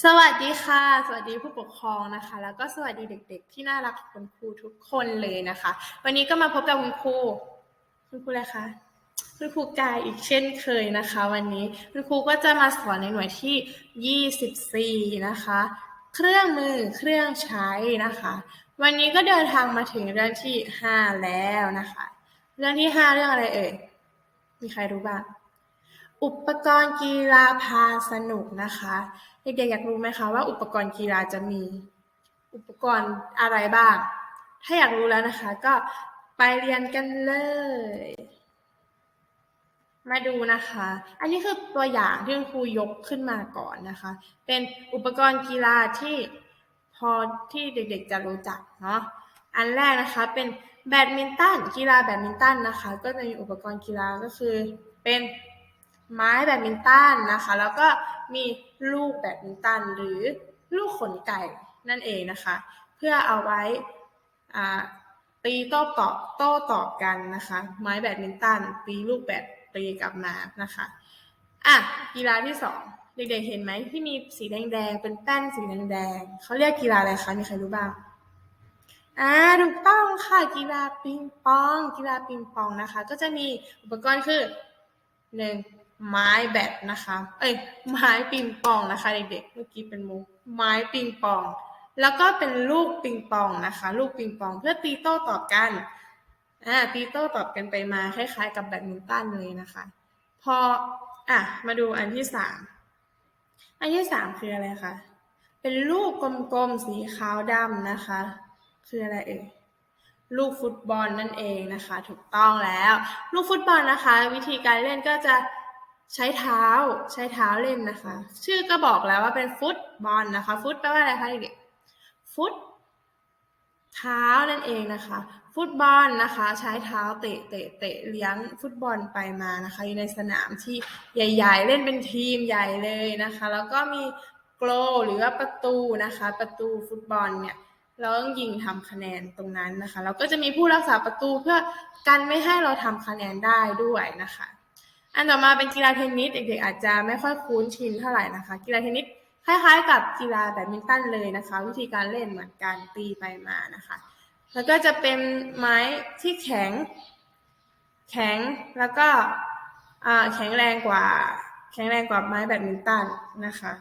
สวัสดีค่ะ สวัสดีผู้ปกครองนะคะ แล้วก็สวัสดีเด็ก ๆ ที่น่ารักของคุณครูทุกคนเลยนะคะ วันนี้ก็มาพบกับคุณครูคุณครูอะไรคะคุณครูกายอีกเช่นเคยนะคะ วันนี้คุณครูก็จะมาสอนในหน่วยที่ 24 นะคะ เครื่องมือเครื่องใช้นะคะ วันนี้ก็เดินทางมาถึงเรื่องที่ 5 แล้วนะคะ เรื่องที่ 5 เรื่องอะไรเอ่ยมีใครรู้บ้างอุปกรณ์กีฬาพาสนุกนะคะ เด็กๆอยากรู้ไหมคะว่าอุปกรณ์กีฬาจะมีอุปกรณ์อะไรบ้าง ถ้าอยากรู้แล้วนะคะ ก็ไปเรียนกันเลย มาดูนะคะ อันนี้คือตัวอย่างที่คุณครูยกขึ้นมาก่อนนะคะ เป็นอุปกรณ์กีฬาที่พอที่เด็กๆจะรู้จักเนาะ อันแรกนะคะเป็นแบดมินตันกีฬาแบดมินตันนะคะ ก็จะมีอุปกรณ์กีฬาก็คือเป็น ไม้แบดมินตันนะคะ แล้วก็มีลูกแบดมินตันหรือลูกขนไก่นั่นเองนะคะ เพื่อเอาไว้ตีโต้ตอบโต้ตอบกันนะคะ ไม้แบดมินตันตีลูกแบดตีกลับมานะคะอะกีฬาที่สองเด็กๆเห็นไหมที่มีสีแดงๆเป็นแป้นสีแดงๆเขาเรียกกีฬาอะไรคะมีใครรู้บ้างอ่าถูกต้องค่ะกีฬาปิงปอง กีฬาปิงปองนะคะ ก็จะมีอุปกรณ์คือหนึ่ง ไม้แบดนะคะ เอ้ย ไม้ปิงปองนะคะเด็กๆ เมื่อกี้เป็นมุก ไม้ปิงปอง แล้วก็เป็นลูกปิงปองนะคะ ลูกปิงปอง เพื่อตีโต้ตอบกัน อ่า ตีโต้ตอบกันไปมาคล้ายๆ กับแบดมินตันเลยนะคะ พอ อะ มาดูอันที่สาม อันที่สามคืออะไรคะ เป็นลูกกลมๆสีขาวดำนะคะ คืออะไรเอ่ยลูกฟุตบอลนั่นเองนะคะ ถูกต้องแล้ว ลูกฟุตบอลนะคะ วิธีการเล่นก็จะ ใช้เท้าใช้เท้าเล่นนะคะ ชื่อก็บอกแล้วว่าเป็นฟุตบอลนะคะ ฟุตแปลว่าอะไรคะเด็กๆฟุตเท้านั่นเองนะคะ ฟุตบอลนะคะ ใช้เท้าเตะเตะเตะเลี้ยงฟุตบอลไปมานะคะ อยู่ในสนามที่ใหญ่ ๆ เล่นเป็นทีมใหญ่เลยนะคะ แล้วก็มีโกลหรือว่าประตูนะคะ ประตูฟุตบอลเนี่ยเราต้องยิงทำคะแนนตรงนั้นนะคะแล้วก็จะมีผู้รักษาประตูเพื่อกันไม่ให้เราทำคะแนนได้ด้วยนะคะ อันต่อมาเป็นกีฬาเทนนิสเด็กๆอาจจะไม่ค่อยคุ้นชินเท่าไหร่นะคะ กีฬาเทนนิสคล้ายๆ กับกีฬาแบดมินตันเลยนะคะ วิธีการเล่นเหมือนกันตีไปมานะคะ แล้วก็จะเป็นไม้ที่แข็ง แข็งแล้วก็แข็งแรงกว่า แข็งแรงกว่าไม้แบดมินตันนะคะ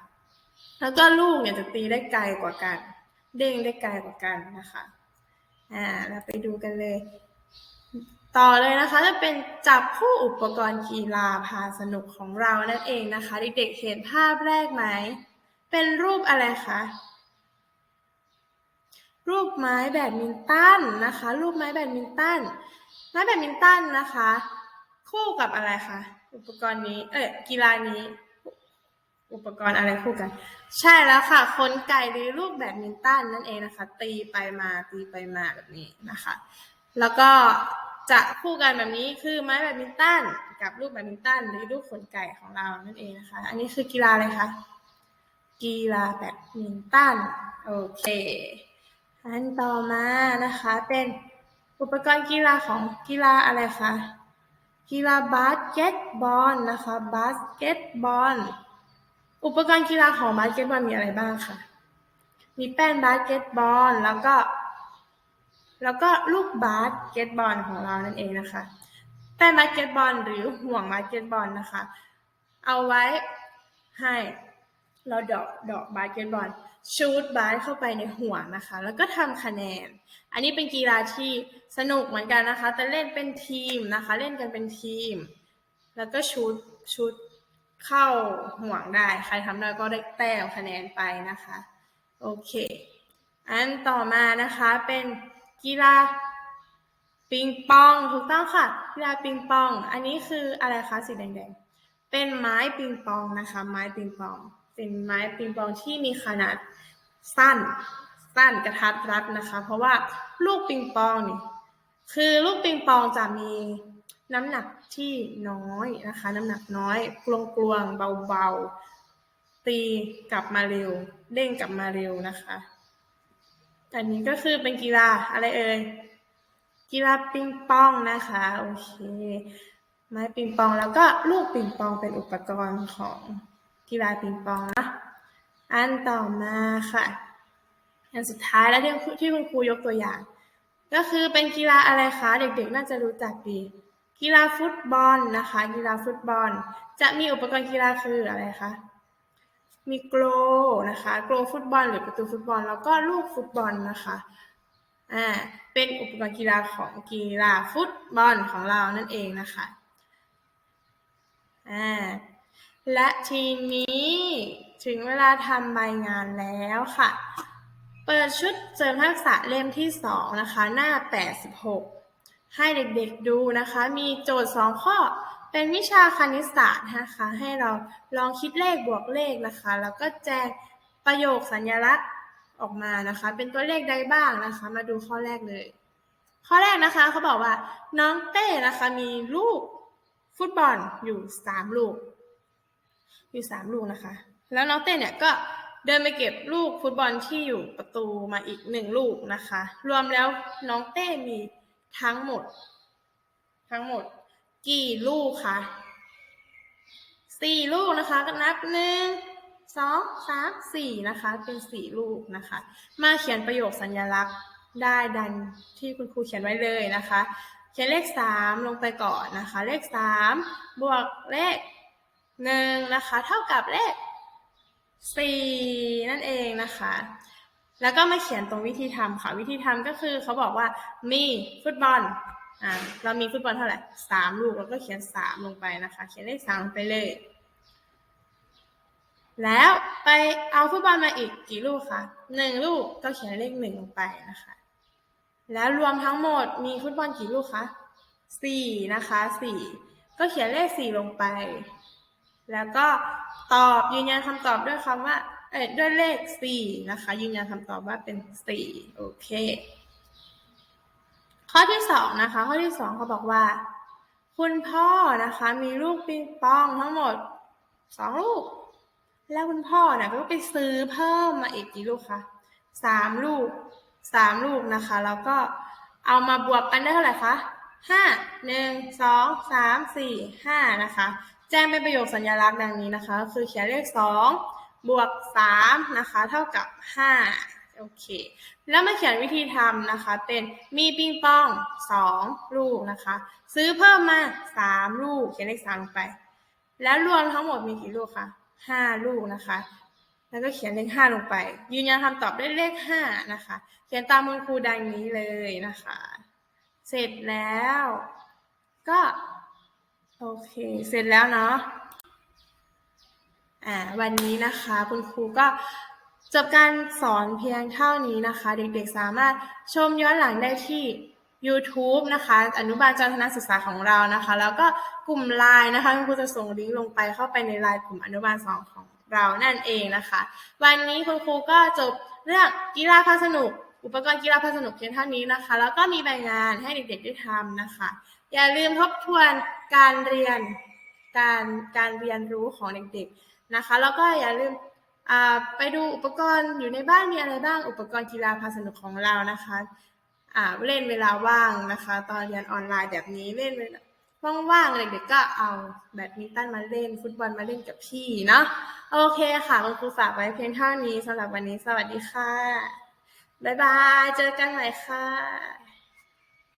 แล้วก็ลูกเนี่ยจะตีได้ไกลกว่ากัน เด้งได้ไกลกว่ากันนะคะอ่าเราไปดูกันเลย ต่อเลยนะคะจะเป็นจับคู่อุปกรณ์กีฬาพาสนุกของเรานั่นเองนะคะ เด็กๆเห็นภาพแรกไหม เป็นรูปอะไรคะรูปไม้แบดมินตันนะคะ รูปไม้แบดมินตันไม้แบดมินตันนะคะ คู่กับอะไรคะอุปกรณ์นี้เอ้ยกีฬานี้ อุปกรณ์อะไรคู่กัน ใช่แล้วค่ะคนไก่หรือลูกแบดมินตันนั่นเองนะคะ ตีไปมาตีไปมาแบบนี้นะคะ แล้วก็ จะคู่กันแบบนี้คือไม้แบดมินตันกับลูกแบดมินตันหรือลูกขนไก่ของเรานั่นเองนะคะ อันนี้คือกีฬาอะไรคะกีฬาแบดมินตันโอเคอันต่อมานะคะ เป็นอุปกรณ์กีฬาของกีฬาอะไรคะกีฬาบาสเกตบอลนะคะบาสเกตบอลอุปกรณ์กีฬาของบาสเกตบอลมีอะไรบ้างคะมีแป้นบาสเกตบอลแล้วก็ แล้วก็ลูกบาสเกตบอลของเรานั่นเองนะคะแป้นบาสเกตบอลหรือห่วงบาสเกตบอลนะคะ เอาไว้ให้เราเดอกดอกบาสเกตบอลชูดบาสเข้าไปในห่วงนะคะ แล้วก็ทำคะแนน อันนี้เป็นกีฬาที่สนุกเหมือนกันนะคะ แต่เล่นเป็นทีมนะคะ เล่นกันเป็นทีม แล้วก็ชูดชูดเข้าห่วงได้ ใครทำได้ก็ได้แต้มคะแนนไปนะคะ โอเค อันต่อมานะคะเป็น กีฬาปิงปองถูกต้องค่ะ กีฬาปิงปอง อันนี้คืออะไรคะสีแดงๆ เป็นไม้ปิงปองนะคะ ไม้ปิงปอง เป็นไม้ปิงปองที่มีขนาดสั้น สั้นกระทัดรัดนะคะ เพราะว่าลูกปิงปองนี่คือลูกปิงปองจะมีน้ำหนักที่น้อยนะคะ น้ำหนักน้อยกลวงกลวงๆเบาๆตีกลับมาเร็ว เด้งกลับมาเร็วนะคะ อันนี้ก็คือเป็นกีฬาอะไรเอ่ย กีฬาปิงปองนะคะ โอเค ไม้ปิงปองแล้วก็ลูกปิงปองเป็นอุปกรณ์ของกีฬาปิงปองนะอันต่อมาค่ะ อันสุดท้ายแล้วที่ที่คุณครูยกตัวอย่าง ก็คือเป็นกีฬาอะไรคะ เด็กๆ น่าจะรู้จักดี กีฬาฟุตบอลนะคะ กีฬาฟุตบอล จะมีอุปกรณ์กีฬาคืออะไรคะ มีโกลนะคะโกลฟุตบอลหรือประตูฟุตบอล แล้วก็ลูกฟุตบอลนะคะอ่าเป็นอุปกรณ์กีฬาของกีฬาฟุตบอลของเรานั่นเองนะคะอ่าและทีนี้ถึงเวลาทำใบงานแล้วค่ะ เปิดชุดเสริมทักษะเล่มที่สองนะคะ หน้า 86 ให้เด็กๆดูนะคะ มีโจทย์ 2 ข้อ เป็นวิชาคณิตศาสตร์นะคะ ให้เราลองคิดเลขบวกเลขนะคะ แล้วก็แจงประโยคสัญลักษณ์ออกมานะคะ เป็นตัวเลขใดบ้างนะคะ มาดูข้อแรกเลย ข้อแรกนะคะเขาบอกว่าน้องเต้นะคะมีลูกฟุตบอลอยู่สามลูก อยู่สามลูกนะคะ แล้วน้องเต้เนี่ยก็เดินไปเก็บลูกฟุตบอลที่อยู่ประตูมาอีกหนึ่งลูกนะคะ รวมแล้วน้องเต้มีทั้งหมด ทั้งหมด กี่ลูกคะสี่ลูกนะคะก็นับหนึ่งสองสามสี่นะคะ เป็นสี่ลูกนะคะ มาเขียนประโยคสัญลักษณ์ได้ดังที่คุณครูเขียนไว้เลยนะคะ เขียนเลขสามลงไปก่อนนะคะ เลขสามบวกเลขหนึ่งนะคะ เท่ากับเลขสี่นั่นเองนะคะ แล้วก็มาเขียนตรงวิธีทำค่ะ วิธีทำก็คือเขาบอกว่ามีฟุตบอล อ่าเรามีฟุตบอลเท่าไหร่สามลูกเราก็เขียนสามลงไปนะคะ เขียนเลขสามลงไปเลย แล้วไปเอาฟุตบอลมาอีกกี่ลูกคะหนึ่งลูกก็เขียนเลขหนึ่งลงไปนะคะ แล้วรวมทั้งหมดมีฟุตบอลกี่ลูกคะสี่นะคะสี่ก็เขียนเลขสี่ลงไป แล้วก็ตอบยืนยันคำตอบด้วยคำว่าเอ้ด้วยเลขสี่นะคะ ยืนยันคำตอบว่าเป็นสี่โอเค ข้อที่สองนะคะ ข้อที่สองเขาบอกว่า คุณพ่อนะคะ มีลูกปิงปองทั้งหมดสองลูก แล้วคุณพ่อเนี่ยก็ไปซื้อเพิ่มมาอีกกี่ลูกคะสามลูกสามลูกนะคะ แล้วก็เอามาบวกกันได้เท่าไหร่คะห้าหนึ่งสองสามสี่ห้านะคะ แจ้งเป็นประโยคสัญลักษณ์ดังนี้นะคะก็คือเขียนเลขสองบวกสามนะคะ เท่ากับห้า โอเค แล้วมาเขียนวิธีทำนะคะ เป็นมีปิงปองสองลูกนะคะ ซื้อเพิ่มมาสามลูก เขียนเลขสามลงไป แล้วรวมทั้งหมดมีกี่ลูกคะห้าลูกนะคะ แล้วก็เขียนเลขห้าลงไป ยืนยันคำตอบด้วยเลขห้านะคะ เขียนตามคุณครูดังนี้เลยนะคะ เสร็จแล้ว ก็ โอเค เสร็จแล้วเนาะอ่าวันนี้นะคะคุณครูก็ จบการสอนเพียงเท่านี้นะคะ เด็กๆสามารถชมย้อนหลังได้ที่ YouTube นะคะ อนุบาลจันทนศึกษาของเรานะคะ แล้วก็กลุ่มไลน์นะคะคุณครูจะส่งลิงก์ลงไปเข้าไปในไลน์กลุ่มอนุบาลสองของเรานั่นเองนะคะ วันนี้คุณครูก็จบเรื่องกีฬาพาสนุก อุปกรณ์กีฬาพาสนุกเพียงเท่านี้นะคะ แล้วก็มีใบงานให้เด็กๆได้ทำนะคะ อย่าลืมทบทวนการเรียนการการเรียนรู้ของเด็กๆนะคะ แล้วก็อย่าลืม ไปดูอุปกรณ์อยู่ในบ้านมีอะไรบ้าง อุปกรณ์กีฬาพาสนุกของเรานะคะเล่นเวลาว่างนะคะ ตอนเรียนออนไลน์แบบนี้เล่นวลาว่างๆเด็กๆก็เอาแบดมินตันมาเล่น ฟุตบอลมาเล่นกับพี่เนาะโอเคค่ะคุณครูฝากไว้เพียงเท่านี้สำหรับวันนี้สวัสดีค่ะ บ๊ายบาย เจอกันใหม่ค่ะ